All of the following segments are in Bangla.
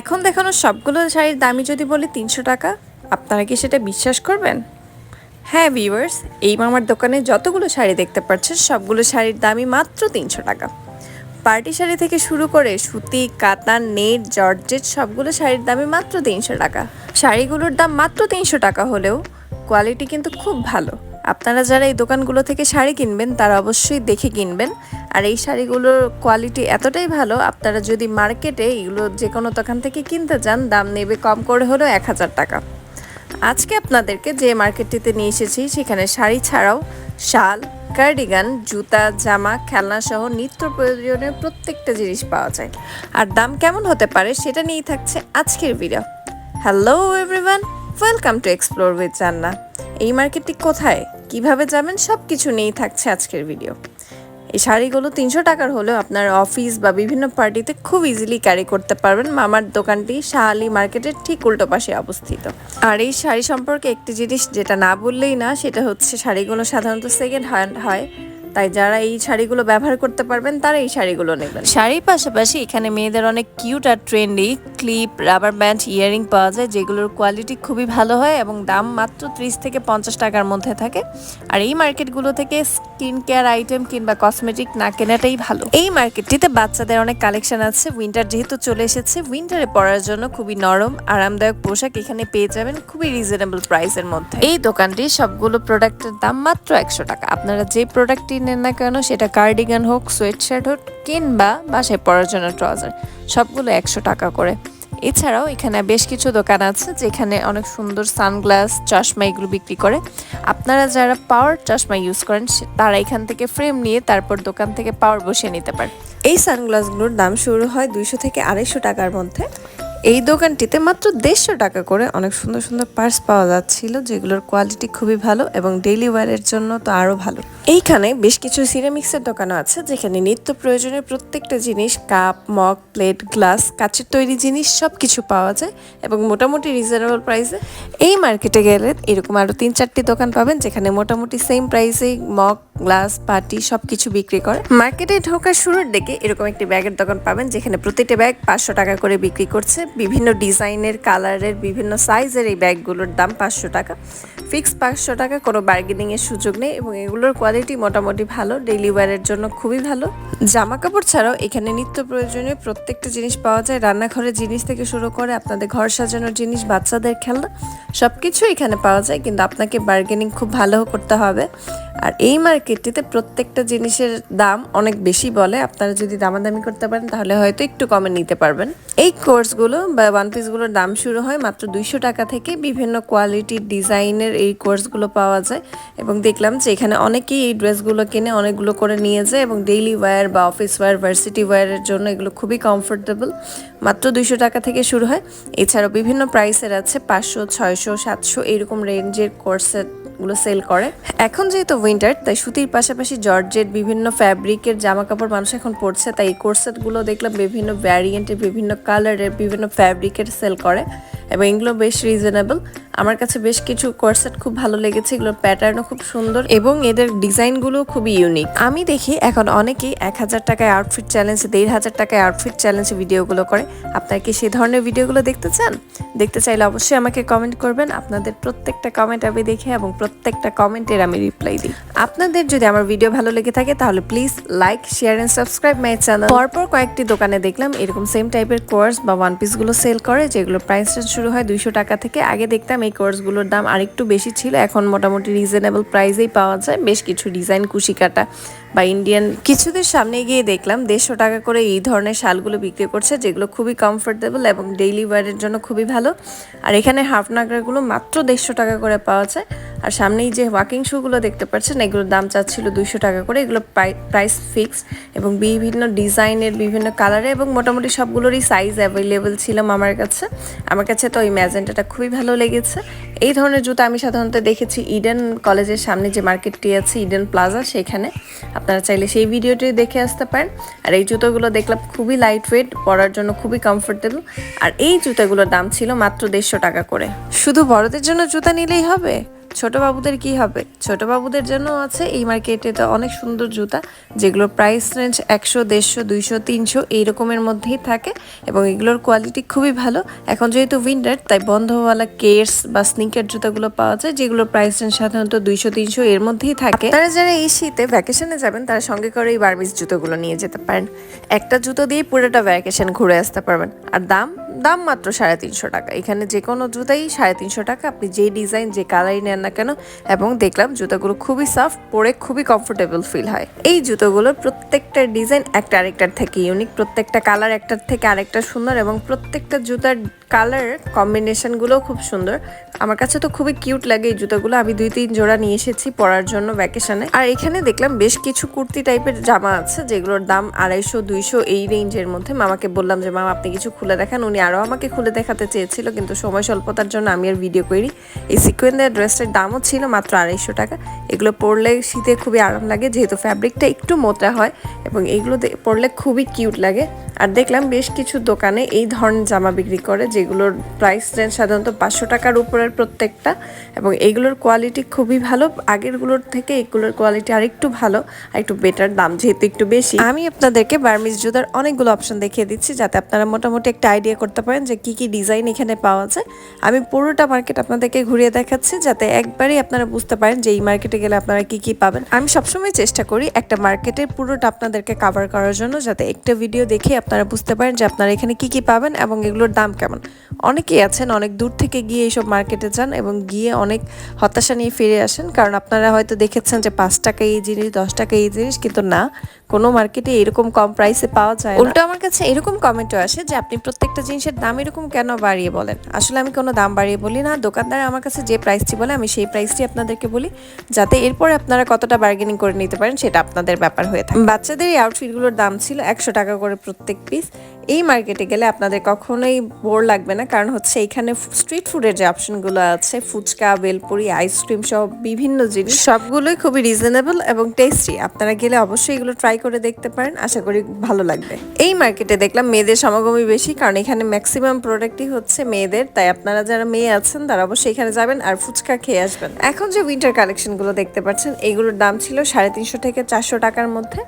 এখন দেখানো সবগুলো শাড়ির দামই যদি বলি তিনশো টাকা, আপনারা কি সেটা বিশ্বাস করবেন? হ্যাঁ ভিউয়ার্স এই মামার দোকানে যতগুলো শাড়ি দেখতে পাচ্ছেন, সবগুলো শাড়ির দামই মাত্র তিনশো টাকা। পার্টি শাড়ি থেকে শুরু করে সুতি, কাতান, নেট, জর্জেট, সবগুলো শাড়ির দামই মাত্র তিনশো টাকা। শাড়িগুলোর দাম মাত্র তিনশো টাকা হলেও কোয়ালিটি কিন্তু খুব ভালো। আপনারা যারা এই দোকানগুলো থেকে শাড়ি কিনবেন, তারা অবশ্যই দেখে কিনবেন। আর এই শাড়িগুলোর কোয়ালিটি এতটাই ভালো, আপনারা যদি মার্কেটে এগুলো যে কোনো দোকান থেকে কিনতে চান দাম নেবে কম করে হলেও এক হাজার টাকা। আজকে আপনাদেরকে যে মার্কেটটিতে নিয়ে এসেছি, সেখানে শাড়ি ছাড়াও শাল কার্ডিগান জুতা, জামা, খেলনা সহ নিত্য প্রয়োজনীয় প্রত্যেকটা জিনিস পাওয়া যায়। আর দাম কেমন হতে পারে, সেটা নিয়েই থাকছে আজকের video hello everyone welcome to explore with Janna এই মার্কেটটি কোথায়? কীভাবে যাবেন সব কিছু নিয়েই থাকছে আজকের ভিডিও এই শাড়িগুলো তিনশো টাকার হলেও আপনার অফিস বা বিভিন্ন পার্টিতে খুব ইজিলি ক্যারি করতে পারবেন। মামার দোকানটি শাহালি মার্কেটের ঠিক উল্টো পাশে অবস্থিত। আর এই শাড়ি সম্পর্কে একটি জিনিস যেটা না বললেই না, সেটা হচ্ছে শাড়িগুলো সাধারণত সেকেন্ড হ্যান্ড হয়। তাই যারা এই শাড়িগুলো ব্যবহার করতে পারবেন, তারা এই শাড়িগুলো নেবেন। শাড়ির পাশাপাশি এখানে মেয়েদের অনেক কিউট আর trendy clip rubber band earring পাওয়া যায়, যেগুলোর কোয়ালিটি খুবই ভালো হয় এবং দাম মাত্র ত্রিশ থেকে পঞ্চাশ টাকার মধ্যে থাকে। আর এই মার্কেটগুলো থেকে স্কিন কেয়ার আইটেম কিংবা কসমেটিক না কেনাটাই ভালো। এই মার্কেটটিতে বাচ্চাদের অনেক কালেকশন আছে। উইন্টার যেহেতু চলে এসেছে উইন্টারে পরার জন্য খুবই নরম, আরামদায়ক পোশাক এখানে পেয়ে যাবেন খুবই রিজনেবল প্রাইসের মধ্যে। এই দোকানটি সবগুলো প্রোডাক্টের দাম মাত্র একশো টাকা। আপনারা যে প্রোডাক্টটি নেন না কেন সেটা কার্ডিগান হোক সোয়েট শার্ট হোক কিংবা বাসায় পরার জন্য ট্রাউজার সবগুলো একশো টাকা করে। এছাড়াও এখানে বেশ কিছু দোকান আছে যেখানে অনেক সুন্দর সানগ্লাস চশমা এগুলো বিক্রি করে। আপনারা যারা পাওয়ার চশমা ইউজ করেন তারা এখান থেকে ফ্রেম নিয়ে তারপর দোকান থেকে পাওয়ার বসিয়ে নিতে পারেন এই সানগ্লাসগুলোর দাম শুরু হয় দুইশো থেকে আড়াইশো টাকার মধ্যে। এই দোকানটিতে মাত্র দেড়শো টাকা করে অনেক সুন্দর সুন্দর পার্স পাওয়া যাচ্ছিল যেগুলোর কোয়ালিটি খুবই ভালো এবং ডেইলি ওয়ারের জন্য তো আরও ভালো। এইখানে বেশ কিছু সিরামিক্সের দোকানও আছে, যেখানে নিত্য প্রয়োজনীয় প্রত্যেকটা জিনিস, কাপ, মগ, প্লেট, গ্লাস, কাচের তৈরি জিনিস সব কিছু পাওয়া যায় এবং মোটামুটি রিজনেবল প্রাইসে এই মার্কেটে গেলে এরকম আরও তিন চারটি দোকান পাবেন, যেখানে মোটামুটি সেম প্রাইসে মগ, গ্লাস পাটি সব কিছু বিক্রি করে। মার্কেটে ঢোকার শুরুর দিকে এরকম একটি ব্যাগের দোকান পাবেন, যেখানে প্রতিটা ব্যাগ পাঁচশো টাকা করে বিক্রি করছে। বিভিন্ন ডিজাইনের, কালারের, বিভিন্ন সাইজের এই ব্যাগগুলোর দাম পাঁচশো টাকা। ফিক্স পাঁচশো টাকা, কোনো বার্গেনিং এর সুযোগ নেই এবং এগুলোর কোয়ালিটি মোটামুটি ভালো ডেইলি ওয়ারের জন্য খুবই ভালো। জামা কাপড় ছাড়াও এখানে নিত্য প্রয়োজনীয় প্রত্যেকটা জিনিস পাওয়া যায়। রান্নাঘরের জিনিস থেকে শুরু করে আপনাদের ঘর সাজানোর জিনিস, বাচ্চাদের খেলনা সব কিছু এখানে পাওয়া যায়। কিন্তু আপনাকে বার্গেনিং খুব ভালো করতে হবে। আর এই মার্কেটটিতে প্রত্যেকটা জিনিসের দাম অনেক বেশি বলে। আপনারা যদি দামাদামি করতে পারেন, তাহলে হয়তো একটু কমে নিতে পারবেন। এই কোর্সগুলো বা ওয়ান পিসগুলোর দাম শুরু হয় মাত্র দুইশো টাকা থেকে। বিভিন্ন কোয়ালিটির ডিজাইনের এই কোর্সগুলো পাওয়া যায়। এবং দেখলাম যে এখানে অনেকেই এই ড্রেসগুলো কিনে অনেকগুলো করে নিয়ে যায় এবং ডেইলি ওয়্যার বা অফিস ওয়্যার ভার্সিটি ওয়্যারের জন্য এগুলো খুবই কমফোর্টেবল মাত্র দুইশো টাকা থেকে শুরু হয়। এছাড়াও বিভিন্ন প্রাইসের আছে, পাঁচশো, ছয়শো, সাতশো এরকম রেঞ্জের কোর্সেরগুলো সেল করে। এখন যেহেতু উইন্টার তাই সুতির পাশাপাশি জর্জেট, বিভিন্ন ফ্যাব্রিকের জামা কাপড় মানুষ এখন পরছে, তাই এই কোর্সেটগুলো দেখলাম বিভিন্ন ভ্যারিয়েন্টের বিভিন্ন কালারের বিভিন্ন ফ্যাব্রিকের সেল করে এবং এগুলো বেশ রিজনেবল আমার কাছে বেশ কিছু কোর্সেট খুব ভালো লেগেছে, এগুলোর প্যাটার্নও খুব সুন্দর এবং এদের ডিজাইনগুলো খুবই ইউনিক আমি দেখি এখন অনেকেই এক হাজার টাকায় আউটফিট চ্যালেঞ্জ দেড় হাজার টাকায় আউটফিট চ্যালেঞ্জ ভিডিওগুলো করে। আপনারা কি সেই ধরনের ভিডিওগুলো দেখতে চান? দেখতে চাইলে অবশ্যই আমাকে কমেন্ট করবেন। আপনাদের প্রত্যেকটা কমেন্ট আমি দেখি এবং প্রত্যেকটা কমেন্টের আমি রিপ্লাই দিই। আপনাদের যদি আমার ভিডিও ভালো লেগে থাকে, তাহলে please like share and subscribe my channel পরপর কয়েকটি দোকানে দেখলাম এরকম সেম টাইপের কোর্স বা ওয়ান পিসগুলো সেল করে যেগুলো প্রাইস শুরু হয় দুইশো টাকা থেকে। আগে দেখতাম এই কোর্সগুলোর দাম আরেকটু বেশি ছিল, এখন মোটামুটি রিজনেবল প্রাইসেই পাওয়া যায়। বেশ কিছু ডিজাইন কুশি কাটা। বা ইন্ডিয়ান কিছুদের সামনে গিয়ে দেখলাম দেড়শো টাকা করে এই ধরনের শালগুলো বিক্রি করছে, যেগুলো খুবই কমফোর্টেবল এবং ডেইলি ওয়ারের জন্য খুবই ভালো। আর এখানে হাফ নাগরাগুলো মাত্র দেড়শো টাকা করে পাওয়া যায়। আর সামনেই যে ওয়াকিং শুগুলো দেখতে পাচ্ছেন, এগুলোর দাম চাচ্ছিল দুইশো টাকা করে। এগুলো প্রাইস ফিক্সড এবং বিভিন্ন ডিজাইনের, বিভিন্ন কালারে এবং মোটামুটি সবগুলোরই সাইজ অ্যাভেলেবেল ছিল আমার কাছে। আমার কাছে তো ওই ম্যাজেন্টাটা খুবই ভালো লেগেছে। এই ধরনের জুতো আমি সাধারণত দেখেছি ইডেন কলেজের সামনে যে মার্কেটটি আছে ইডেন প্লাজা সেখানে। আপনারা চাইলে সেই ভিডিওটি দেখে আসতে পারেন। আর এই জুতোগুলো দেখলাম খুবই লাইট ওয়েট পরার জন্য খুবই কমফোর্টেবল আর এই জুতোগুলোর দাম ছিল মাত্র দেড়শো টাকা করে। শুধু বড়দের জন্য জুতা নিলেই হবে? ছোট বাবুদের কি হবে? ছোট বাবুদের জন্য আছে এই মার্কেটে তো অনেক সুন্দর জুতা, যেগুলোর প্রাইস রেঞ্জ একশো, দেড়শো, দুইশো, তিনশো এই রকমের মধ্যেই থাকে এবং এগুলোর কোয়ালিটি খুবই ভালো। এখন যেহেতু উইন্টার তাই বন্ধওয়ালা কেয়ার্স বা স্নিকার জুতাগুলো পাওয়া যায়, যেগুলোর প্রাইস রেঞ্জ সাধারণত দুইশো, তিনশো এর মধ্যেই থাকে। তারা যারা এই শীতে ভ্যাকেশনে যাবেন, তারা সঙ্গে করে এই বার্মিস জুতোগুলো নিয়ে যেতে পারেন। একটা জুতো দিয়ে পুরোটা ভ্যাকেশন ঘুরে আসতে পারবেন। আর দাম? দাম মাত্র সাড়ে তিনশো টাকা। এখানে যে কোনো জুতাই সাড়ে তিনশো টাকা। আপনি যে ডিজাইন, যে কালারই নেন না কেন, এবং দেখলাম জুতাগুলো খুবই সফট পরে খুবই কমফোর্টেবল ফিল হয়। এই জুতোগুলোর প্রত্যেকটা ডিজাইন একটা আরেকটার থেকে ইউনিক প্রত্যেকটা কালার একটার থেকে আরেকটা সুন্দর, এবং প্রত্যেকটা জুতার কালার কম্বিনেশনগুলোও খুব সুন্দর। আমার কাছে তো খুবই কিউট লাগে এই জুতোগুলো। আমি দুই তিন জোড়া নিয়ে এসেছি পরার জন্য ভ্যাকেশনে আর এখানে দেখলাম বেশ কিছু কুর্তি টাইপের জামা আছে, যেগুলোর দাম আড়াইশো, দুইশো এই রেঞ্জের মধ্যে। মামাকে বললাম যে, মামা, আপনি কিছু খুলে দেখান। উনি আরও আমাকে খুলে দেখাতে চেয়েছিল, কিন্তু সময় স্বল্পতার জন্য আমি আর ভিডিও করি এই সিকোয়েন্সের ড্রেসটার দামও ছিল মাত্র আড়াইশো টাকা। এগুলো পরলে শীতে খুবই আরাম লাগে, যেহেতু ফ্যাব্রিকটা একটু মোটা হয় এবং এগুলো পরলে খুবই কিউট লাগে। আর দেখলাম বেশ কিছু দোকানে এই ধরনের জামা বিক্রি করে যেগুলোর প্রাইস রেঞ্জ সাধারণত পাঁচশো টাকার উপরের প্রত্যেকটা এবং এইগুলোর কোয়ালিটি খুবই ভালো। আগেরগুলোর থেকে এগুলোর কোয়ালিটি আরেকটু ভালো আর একটু বেটার দাম যেহেতু একটু বেশি। আমি আপনাদেরকে বার্মিজ জুতার অনেকগুলো অপশন দেখিয়ে দিচ্ছি যাতে আপনারা মোটামুটি একটা আইডিয়া করতে পারেন যে কি কি ডিজাইন এখানে পাওয়া যায়। আমি পুরোটা মার্কেট আপনাদেরকে ঘুরিয়ে দেখাচ্ছি যাতে একবারই আপনারা বুঝতে পারেন যে এই মার্কেটে গেলে আপনারা কি কি পাবেন। আমি সবসময় চেষ্টা করি একটা মার্কেটের পুরোটা আপনাদেরকে কাভার করার জন্য যাতে একটা ভিডিও দেখে আপনারা বুঝতে পারেন যে আপনারা এখানে কি কি পাবেন এবং এগুলোর দাম কেমন। অনেকেই আছেন, অনেক দূর থেকে গিয়ে এইসব মার্কেটে যান এবং গিয়ে অনেক হতাশা নিয়ে ফিরে আসেন। কারণ আপনারা হয়তো দেখেছেন যে পাঁচ টাকা এই জিনিস, দশ টাকা এই জিনিস, কিন্তু না, কোনো মার্কেটে এরকম কম প্রাইসে পাওয়া যায় উল্টো আমার কাছে এরকম কমেন্টও আসে যে, আপনি প্রত্যেকটা জিনিসের দাম এরকম কেন বাড়িয়ে বলেন? আসলে আমি কোনো দাম বাড়িয়ে বলি না। দোকানদার আমার কাছে যে প্রাইসটি বলে, আমি সেই প্রাইসটি আপনাদেরকে বলি, যাতে এরপরে আপনারা কতটা বার্গেনিং করে নিতে পারেন, সেটা আপনাদের ব্যাপার হয়ে থাকে। বাচ্চাদের এই আউটফিটগুলোর দাম ছিল একশো টাকা করে প্রত্যেক পিস এই মার্কেটে গেলে আপনাদের কখনোই বোর লাগবে না। কারণ হচ্ছে এখানে স্ট্রিট ফুডের যে অপশনগুলো আছে, ফুচকা, বেলপুরি আইসক্রিম সহ বিভিন্ন জিনিস, সবগুলোই খুবই রিজনেবল এবং টেস্টি আপনারা গেলে অবশ্যই এগুলো ট্রাই করে দেখতে পারেন। আশা করি ভালো লাগবে। এই মার্কেটে দেখলাম মেয়েদের সমাগমই বেশি, কারণ এখানে ম্যাক্সিমাম প্রোডাক্টই হচ্ছে মেয়েদের। তাই আপনারা যারা মেয়ে আছেন, তারা অবশ্যই এখানে যাবেন আর ফুচকা খেয়ে আসবেন। এখন যে উইন্টার কালেকশনগুলো দেখতে পাচ্ছেন, এগুলোর দাম ছিল সাড়ে তিনশো থেকে চারশো টাকার মধ্যে।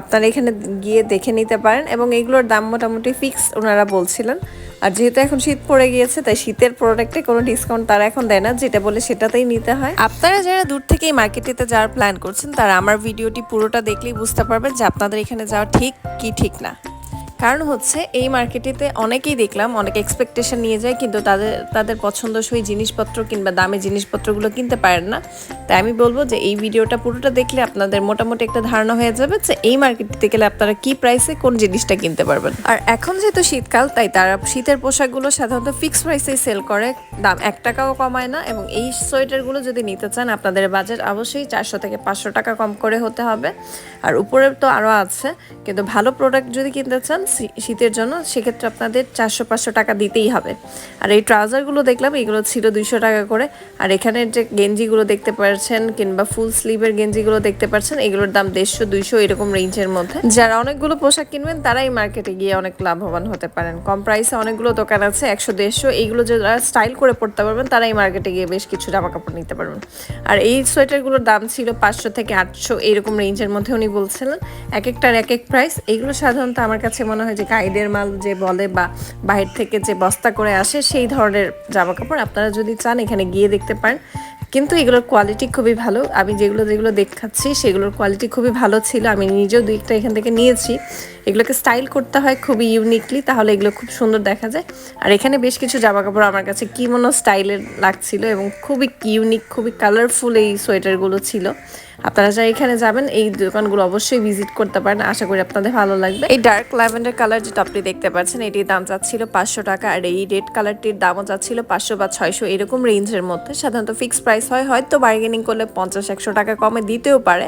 আপনারা এখানে গিয়ে দেখে নিতে পারেন এবং এগুলোর দাম মোটামুটি ফিক্স ওনারা বলছিলেন। আর যেহেতু এখন শীত পড়ে গিয়েছে, তাই শীতের প্রোডাক্টে কোনো ডিসকাউন্ট তারা এখন দেয় না, যেটা বলে সেটাতেই নিতে হয়। আপনারা যারা দূর থেকে এই মার্কেটেতে যাওয়ার প্ল্যান করছেন, তারা আমার ভিডিওটি পুরোটা দেখলেই বুঝতে পারবেন যে আপনাদের এখানে যাওয়া ঠিক কি ঠিক না। কারণ হচ্ছে এই মার্কেটেতে অনেকেই দেখলাম, অনেক এক্সপেকটেশন নিয়ে যায়, কিন্তু তাদের তাদের পছন্দসই জিনিসপত্র কিংবা দামি জিনিসপত্রগুলো কিনতে পারেন না। তাই আমি বলব যে এই ভিডিওটা পুরোটা দেখলে আপনাদের মোটামুটি একটা ধারণা হয়ে যাবে যে এই মার্কেটটিতে গেলে আপনারা কি প্রাইসে কোন জিনিসটা কিনতে পারবেন। আর এখন যেহেতু শীতকাল, তাই তারা শীতের পোশাকগুলো সাধারণত ফিক্স প্রাইসেই সেল করে। দাম এক টাকাও কমায় না এবং এই সোয়েটারগুলো যদি নিতে চান, আপনাদের বাজেট অবশ্যই চারশো থেকে পাঁচশো টাকা কম করে হতে হবে। আর উপরে তো আরও আছে, কিন্তু ভালো প্রোডাক্ট যদি কিনতে চান শীতের জন্য, সেক্ষেত্রে আপনাদের চারশো, পাঁচশো টাকা দিতেই হবে। আর এই ট্রাউজারগুলো দেখলাম, এগুলো ছিল দুইশো টাকা করে। আর এখানের যে গেঞ্জিগুলো দেখতে পাচ্ছেন কিংবা ফুল স্লিভের গেঞ্জিগুলো দেখতে পাচ্ছেন এগুলোর দাম দেড়শো, দুইশো, এরকম রেঞ্জের মধ্যে। যারা অনেকগুলো পোশাক কিনবেন তারা এই মার্কেটে গিয়ে অনেক লাভবান হতে পারেন। কম প্রাইসে অনেকগুলো দোকান আছে, একশো, দেড়শো, এইগুলো যারা স্টাইল করে পড়তে পারবেন তারা এই মার্কেটে গিয়ে বেশ কিছু জামা কাপড় নিতে পারবেন। আর এই সোয়েটারগুলোর দাম ছিল পাঁচশো থেকে আটশো, এরকম রেঞ্জের মধ্যে উনি বলছিলেন। এক একটার এক এক প্রাইস, এগুলো সাধারণত আমার কাছে মনে হয় যে গাইডের মাল যে বলে বা বাহির থেকে যে বস্তা করে আসে, সেই ধরনের জামা কাপড় আপনারা যদি চান এখানে গিয়ে দেখতে পারেন। কিন্তু এগুলোর কোয়ালিটি খুবই ভালো। আমি যেগুলো যেগুলো দেখাচ্ছি, সেগুলোর কোয়ালিটি খুবই ভালো ছিল। আমি নিজেও দুই একটা এখান থেকে নিয়েছি। এগুলোকে স্টাইল করতে হয় খুবই ইউনিকলি তাহলে এগুলো খুব সুন্দর দেখা যায়। আর এখানে বেশ কিছু জামা কাপড় আমার কাছে কিমোনো স্টাইলের লাগছিল এবং খুবই ইউনিক খুবই কালারফুল এই সোয়েটারগুলো ছিল। আপনারা যারা এখানে যাবেন, এই দোকানগুলো অবশ্যই ভিজিট করতে পারেন। আশা করি আপনাদের ভালো লাগবে। এই ডার্ক ল্যাভেন্ডার কালার যেটা আপনি দেখতে পাচ্ছেন, এটির দাম চাচ্ছিল পাঁচশো টাকা আর এই রেড কালারটির দামও চাচ্ছিল পাঁচশো বা ছয়শো এরকম রেঞ্জের মধ্যে। সাধারণত ফিক্স প্রাইস হয়, হয়তো বার্গেনিং করলে পঞ্চাশ, একশো টাকা কমে দিতেও পারে।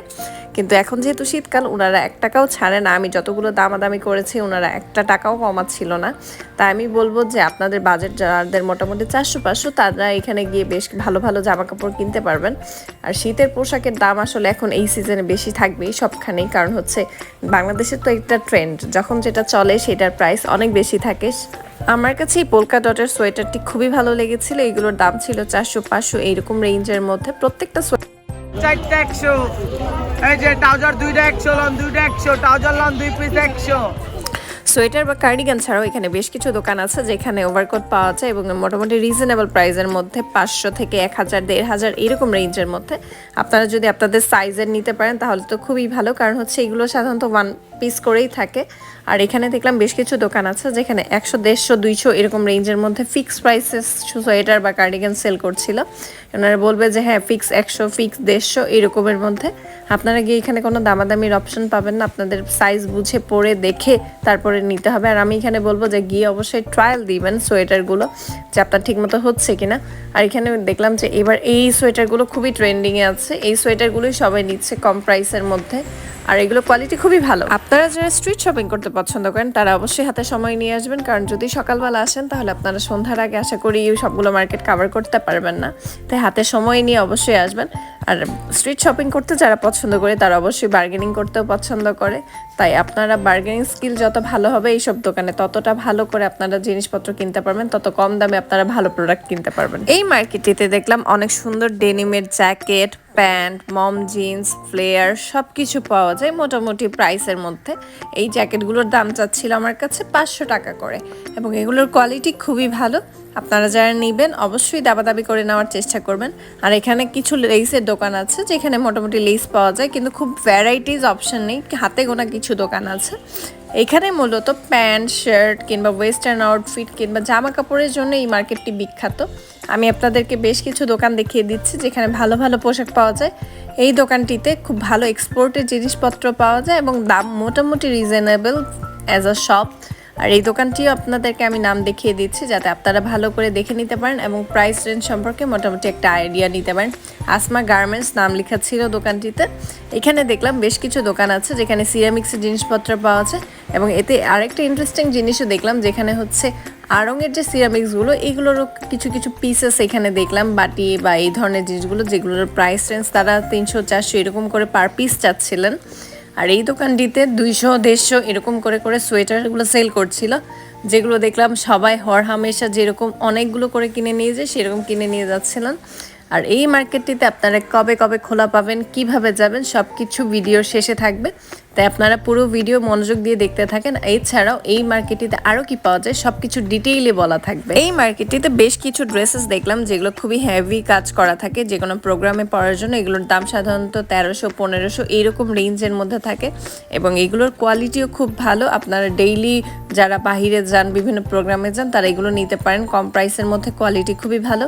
কিন্তু এখন যেহেতু শীতকাল, ওনারা এক টাকাও ছাড়ে না। আমি যতগুলো দাম দামাদামি করেছি ওনারা একটা টাকাও কমাচ্ছিল না। তাই আমি বলব যে আপনাদের বাজেট যাদের মোটামুটি চারশো পাঁচশো, তারা এখানে গিয়ে বেশ ভালো ভালো জামা কাপড় কিনতে পারবেন। আর শীতের পোশাকের দাম আসলে এখন এই সিজনে বেশি থাকবেই সবখানেই, কারণ হচ্ছে বাংলাদেশের তো একটা ট্রেন্ড যখন যেটা চলে সেটার প্রাইস অনেক বেশি থাকে। আমার কাছে এই পোলকা ডটের সোয়েটারটি খুবই ভালো লেগেছিল, এগুলোর দাম ছিল চারশো পাঁচশো, এইরকম রেঞ্জের মধ্যে প্রত্যেকটা সোয়েটার একশো। এই যে ট্রাউজার দুইটা একশো লন, দুইটা একশো, ট্রাউজার লন, দুই পিস একশো। সোয়েটার বা কার্ডিগান ছাড়াও এখানে বেশ কিছু দোকান আছে যেখানে ওভারকোট পাওয়া যায় এবং মোটামুটি রিজনেবল প্রাইসের মধ্যে পাঁচশো থেকে এক হাজার, দেড় হাজার এরকম রেঞ্জের মধ্যে। আপনারা যদি আপনাদের সাইজের নিতে পারেন তাহলে তো খুবই ভালো, কারণ হচ্ছে এগুলো সাধারণত ওয়ান পিস করেই থাকে। আর এখানে দেখলাম বেশ কিছু দোকান আছে যেখানে একশো, দেড়শো, দুইশো এরকম রেঞ্জের মধ্যে ফিক্স প্রাইসেস সোয়েটার বা কার্ডিগান সেল করছিল। ওনারা বলবে যে হ্যাঁ ফিক্স একশো ফিক্স দেড়শো এরকমের মধ্যে। আপনারা গিয়ে এখানে কোনো দামাদামির অপশন পাবেন না। আপনাদের সাইজ বুঝে পরে দেখে তারপরে নিতে হবে। আর আমি এখানে বলব যে, গিয়ে অবশ্যই ট্রায়াল দিবেন সোয়েটারগুলো যে আপনার ঠিকমতো হচ্ছে কিনা। আর এখানে দেখলাম যে, এবার এই সোয়েটারগুলো খুবই ট্রেন্ডিংয়ে আছে। এই সোয়েটারগুলোই সবাই নিচ্ছে কম প্রাইসের মধ্যে। আর এগুলো কোয়ালিটি খুবই ভালো। আপনারা যারা স্ট্রিট শপিং করতে পছন্দ করেন, তারা অবশ্যই হাতে সময় নিয়ে আসবেন। কারণ যদি সকালবেলা আসেন, তাহলে আপনারা সন্ধ্যার আগে আশা করি সবগুলো মার্কেট কাভার করতে পারবেন না। তাই হাতে সময় নিয়ে অবশ্যই আসবেন। আর স্ট্রিট শপিং করতে যারা পছন্দ করে, তারা অবশ্যই বার্গেনিং করতেও পছন্দ করে। তাই আপনারা বার্গেনিং স্কিল যত ভালো হবে এইসব দোকানে ততটা ভালো করে আপনারা জিনিসপত্র কিনতে পারবেন, তত কম দামে আপনারা ভালো প্রোডাক্ট কিনতে পারবেন। এই মার্কেটটিতে দেখলাম অনেক সুন্দর ডেনিমের jacket pant mom jeans flare সব কিছু পাওয়া যায় মোটামুটি প্রাইসের মধ্যে। এই জ্যাকেটগুলোর দাম চাচ্ছিল আমার কাছে পাঁচশো টাকা করে এবং এগুলোর কোয়ালিটি খুবই ভালো। আপনারা যারা নেবেন, অবশ্যই দাবাদাবি করে নেওয়ার চেষ্টা করবেন। আর এখানে কিছু লেসের দোকান আছে, যেখানে মোটামুটি লেস পাওয়া যায়, কিন্তু খুব ভ্যারাইটিস অপশন নেই, হাতে গোনা কিছু দোকান আছে। এখানে মূলত প্যান্ট, শার্ট কিংবা ওয়েস্টার্ন আউটফিট কিংবা জামা কাপড়ের জন্য এই মার্কেটটি বিখ্যাত। আমি আপনাদেরকে বেশ কিছু দোকান দেখিয়ে দিচ্ছি, যেখানে ভালো ভালো পোশাক পাওয়া যায়। এই দোকানটিতে খুব ভালো এক্সপোর্টের জিনিসপত্র পাওয়া যায় এবং দাম মোটামুটি রিজনেবল অ্যাজ আ শপ আর এই দোকানটিও আপনাদেরকে আমি নাম দেখিয়ে দিচ্ছি যাতে আপনারা ভালো করে দেখে নিতে পারেন এবং প্রাইস রেঞ্জ সম্পর্কে মোটামুটি একটা আইডিয়া নিতে পারেন। আসমা গার্মেন্টস নাম লেখা ছিল দোকানটিতে। এখানে দেখলাম বেশ কিছু দোকান আছে যেখানে সিরামিক্সের জিনিসপত্র পাওয়া যায় এবং এতে আরেকটা ইন্টারেস্টিং জিনিসও দেখলাম যেখানে হচ্ছে আড়ংয়ের যে সিরামিক্সগুলো এগুলোরও কিছু কিছু পিসেস এখানে দেখলাম, বাটি বা এই ধরনের জিনিসগুলো যেগুলোর প্রাইস রেঞ্জ তারা তিনশো চারশো এরকম করে পার পিস চাচ্ছিলেন। আর এই দোকানটিতে দুইশো, দেড়শো এরকম করে করে সোয়েটারগুলো সেল করছিল, যেগুলো দেখলাম সবাই হর হামেশা যেরকম অনেকগুলো করে কিনে নিয়ে যায়, সেরকম কিনে নিয়ে যাচ্ছিলেন আর এই মার্কেটটিতে আপনারা কবে কবে খোলা পাবেন, কীভাবে যাবেন সব কিছু ভিডিওর শেষে থাকবে। তাই আপনারা পুরো ভিডিও মনোযোগ দিয়ে দেখতে থাকেন। এছাড়াও এই মার্কেটটিতে আরও কি পাওয়া যায় সব কিছু ডিটেইলে বলা থাকবে। এই মার্কেটটিতে বেশ কিছু ড্রেসেস দেখলাম যেগুলো খুবই হেভি কাজ করা থাকে। যে কোনো প্রোগ্রামে পড়ার জন্য এগুলোর দাম সাধারণত তেরোশো, পনেরোশো এইরকম রেঞ্জের মধ্যে থাকে। এবং এগুলোর কোয়ালিটিও খুব ভালো। আপনারা ডেইলি যারা বাহিরে যান, বিভিন্ন প্রোগ্রামে যান, তারা এগুলো নিতে পারেন। কম প্রাইসের মধ্যে কোয়ালিটি খুবই ভালো।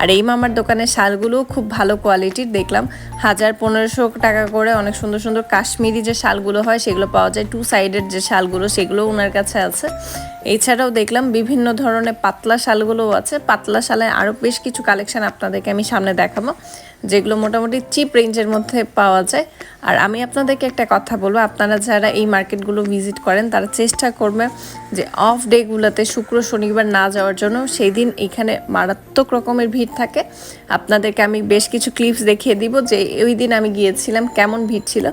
আর এই মামার দোকানের শালগুলোও খুব ভালো কোয়ালিটির দেখলাম। হাজার পনেরোশো টাকা করে অনেক সুন্দর সুন্দর কাশ্মীরি যে শালগুলো হয়, সেগুলো পাওয়া যায়। টু সাইডের যে শালগুলো সেগুলো ওনার কাছে আছে। এছাড়াও দেখলাম বিভিন্ন ধরনের পাতলা শালগুলোও আছে। পাতলা শালে আরও বেশ কিছু কালেকশন আপনাদেরকে আমি সামনে দেখাবো, যেগুলো মোটামুটি চিপ রেঞ্জের মধ্যে পাওয়া যায়। আর আমি আপনাদেরকে একটা কথা বলব, আপনারা যারা এই মার্কেটগুলো ভিজিট করেন, তারা চেষ্টা করবে যে অফ ডেগুলোতে শুক্র, শনিবার না যাওয়ার জন্য সেই দিন এখানে মারাত্মক রকমের ভিড় থাকে। আপনাদেরকে আমি বেশ কিছু ক্লিপস দেখিয়ে দিব যে ওই দিন আমি গিয়েছিলাম, কেমন ভিড় ছিল।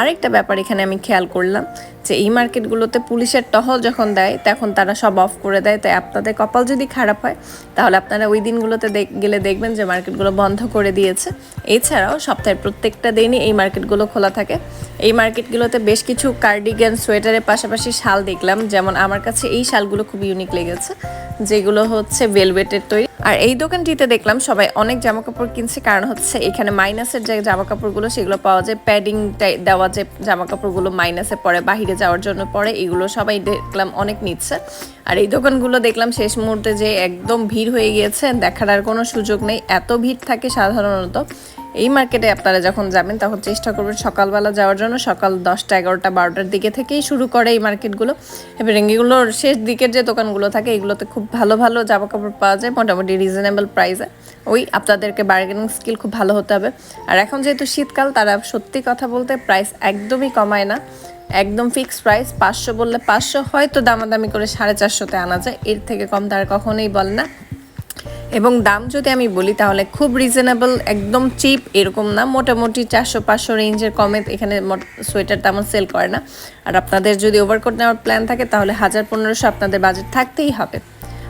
আরেকটা ব্যাপার এখানে আমি খেয়াল করলাম যে এই মার্কেটগুলোতে পুলিশের টহল যখন দেয়, তখন তারা সব অফ করে দেয়। তাই আপনাদের কপাল যদি খারাপ হয়, তাহলে আপনারা ওই দিনগুলোতে গেলে দেখবেন যে মার্কেটগুলো বন্ধ করে দিয়েছে। এছাড়াও সপ্তাহের প্রত্যেকটা দিনই এই মার্কেটগুলো খোলা থাকে। এই মার্কেটগুলোতে বেশ কিছু কার্ডিগান সোয়েটারের পাশাপাশি শাল দেখলাম। যেমন আমার কাছে এই শালগুলো খুব ইউনিক লেগেছে, যেগুলো হচ্ছে ভেলভেটের তৈরি। আর এই দোকানটিতে দেখলাম সবাই অনেক জামা কাপড় কিনছে। কারণ হচ্ছে এখানে মাইনাসের যে জামা কাপড়গুলো সেগুলো পাওয়া যায়। প্যাডিং দেওয়া যে জামা কাপড়গুলো মাইনাসে পরে বাহিরে যাওয়ার জন্য পরে এগুলো সবাই দেখলাম, অনেক নিচ্ছে। আর এই দোকানগুলো দেখলাম শেষ মুহূর্তে যে একদম ভিড় হয়ে গিয়েছে, দেখার আর কোনো সুযোগ নেই। এত ভিড় থাকে সাধারণত। এই মার্কেটে আপনারা যখন যাবেন, তখন চেষ্টা করবেন সকালবেলা যাওয়ার জন্য। সকাল দশটা, এগারোটা, বারোটার দিকে থেকেই শুরু করে এই মার্কেটগুলো। এবং এগুলোর শেষ দিকের যে দোকানগুলো থাকে, এগুলোতে খুব ভালো ভালো জামা কাপড় পাওয়া যায়, মোটামুটি রিজনেবল প্রাইসে ওই আপনাদেরকে বার্গেনিং স্কিল খুব ভালো হতে হবে। আর এখন যেহেতু শীতকাল, তারা সত্যি কথা বলতে প্রাইস একদমই কমায় না। একদম ফিক্সড প্রাইস পাঁচশো বললে পাঁচশো, হয়তো দামাদামি করে সাড়ে চারশোতে আনা যায়। এর থেকে কম তারা কখনোই বলে না। এবং দাম যদি আমি বলি, তাহলে খুব রিজনেবল একদম চিপ এরকম না। মোটামুটি চারশো, পাঁচশো রেঞ্জের কমে এখানে সোয়েটার তেমন সেল করে না। আর আপনাদের যদি ওভারকোট নেওয়ার প্ল্যান থাকে, তাহলে হাজার পনেরোশো আপনাদের বাজেট থাকতেই হবে।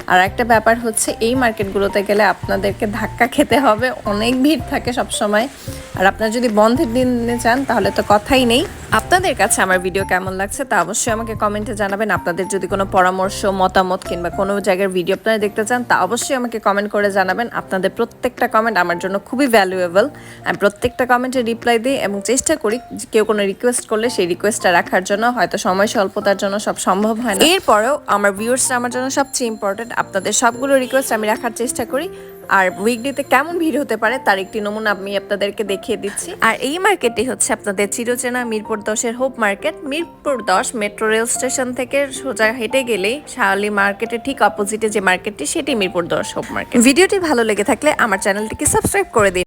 আর একটা ব্যাপার হচ্ছে, এই মার্কেটগুলোতে গেলে আপনাদেরকে ধাক্কা খেতে হবে। অনেক ভিড় থাকে সব সময় আর আপনারা যদি বন্ধের দিনে চান, তাহলে তো কথাই নেই। আপনাদের কাছে আমার ভিডিও কেমন লাগছে তা অবশ্যই আমাকে কমেন্টে জানাবেন। আপনাদের যদি কোনো পরামর্শ, মতামত কিংবা কোনো জায়গার ভিডিও আপনারা দেখতে চান, তা অবশ্যই আমাকে কমেন্ট করে জানাবেন। আপনাদের প্রত্যেকটা কমেন্ট আমার জন্য খুবই ভ্যালুয়েবল আমি প্রত্যেকটা কমেন্টে রিপ্লাই দিই এবং চেষ্টা করি কেউ কোনো রিকোয়েস্ট করলে সেই রিকোয়েস্টটা রাখার জন্য। হয়তো সময় স্বল্পতার জন্য সব সম্ভব হয় না। এরপরেও আমার ভিউয়ার্সরা আমার জন্য সবচেয়ে ইম্পর্টেন্ট আপনাদের সবগুলো রিকোয়েস্ট আমি রাখার চেষ্টা করি। আর উইকডেতে কেমন ভিড় হতে পারে তার একটি নমুনা আমি আপনাদেরকে দেখিয়ে দিচ্ছি। আর এই মার্কেটটি হচ্ছে আপনাদের চিরচেনা মিরপুর দশের হোপ মার্কেট। মিরপুর দশ মেট্রো রেল স্টেশন থেকে সোজা হেঁটে গেলেই শাহালি মার্কেটের ঠিক অপোজিটে যে মার্কেটটি, সেটি মিরপুর দশ হোপ মার্কেট। ভিডিওটি ভালো লেগে থাকলে আমার চ্যানেলটিকে সাবস্ক্রাইব করে দিন।